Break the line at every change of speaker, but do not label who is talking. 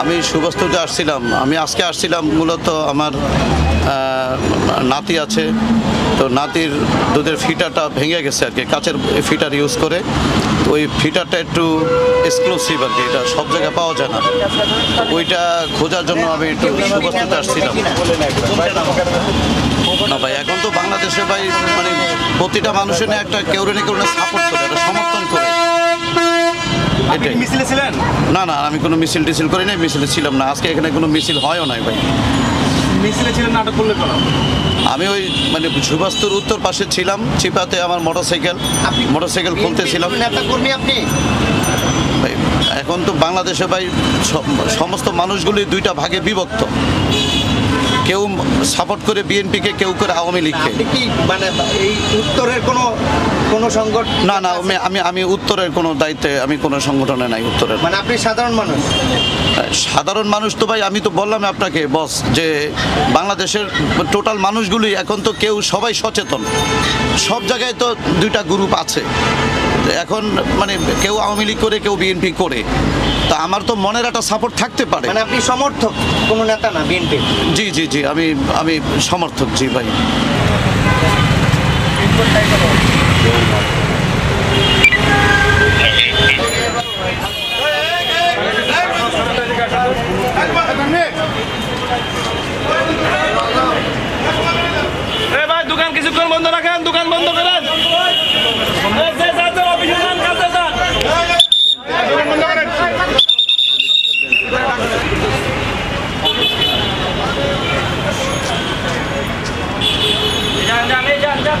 আমি সুবস্তুতে আসছিলাম। আমি আজকে আসছিলাম, মূলত আমার নাতি আছে। তো নাতির দুধের ফিটারটা ভেঙে গেছে আর কি, কাচের ফিটার ইউজ করে। ওই ফিটারটা একটু এক্সক্লুসিভ আর কি, এটা সব জায়গায় পাওয়া যায় না। ওইটা খোঁজার জন্য আমি একটু সুবস্তুতে আসছিলাম। না ভাই, এখন তো বাংলাদেশে ভাই মানে প্রতিটা মানুষের একটা কেউ না কেউ সাপোর্ট করে, একটা সমর্থন
কি মিছিলে ছিলেন?
না না আমি কোনো মিছিল টিছিল করি নাই মিছিলে ছিলাম না। আজকে এখানে কোনো মিছিল হয়ও নাই ভাই।
মিছিলে ছিলেন নাটক করলে কেন?
আমি ওই মানে সুভাস্তুর উত্তর পাশে ছিলাম চিপাতে আমার মোটরসাইকেল মোটরসাইকেল খুলতেছিলাম।
নেতা কর্মী আপনি?
ভাই, এখন তো বাংলাদেশে ভাই সম- সমস্ত মানুষগুলি দুইটা ভাগে বিভক্ত। কেউ সাপোর্ট করে বিএনপিকে কেউ করে আওয়ামী লীগকে।
কি মানে এই উত্তরের কোনো কোনো সংগঠন
না না আমি আমি আমি উত্তরের কোনো দায়িত্বে আমি কোনো সংগঠনে নাই উত্তরের।
মানে আপনি সাধারণ মানুষ?
সাধারণ মানুষ তো ভাই আমি তো বললাম আপনাকে বস যে বাংলাদেশের টোটাল মানুষগুলি এখন তো কেউ সবাই সচেতন। সব জায়গায় তো দুইটা গ্রুপ আছে। এখন মানে কেউ আওয়ামী লীগ করে কেউ বিএনপি করে। তা আমার তো মনের একটা সাপোর্ট থাকতে পারে।
মানে আপনি সমর্থক কোনো নেতা না বিএনপি?
জি জি জি আমি আমি সমর্থক জি
ভাই দোকান কিছুক্ষণ বন্ধ রাখেন দোকান বন্ধ করেন এই যে যাচ্ছে অফিসে যান কাজে যান দোকান বন্ধ করেন যান যান এই যান যান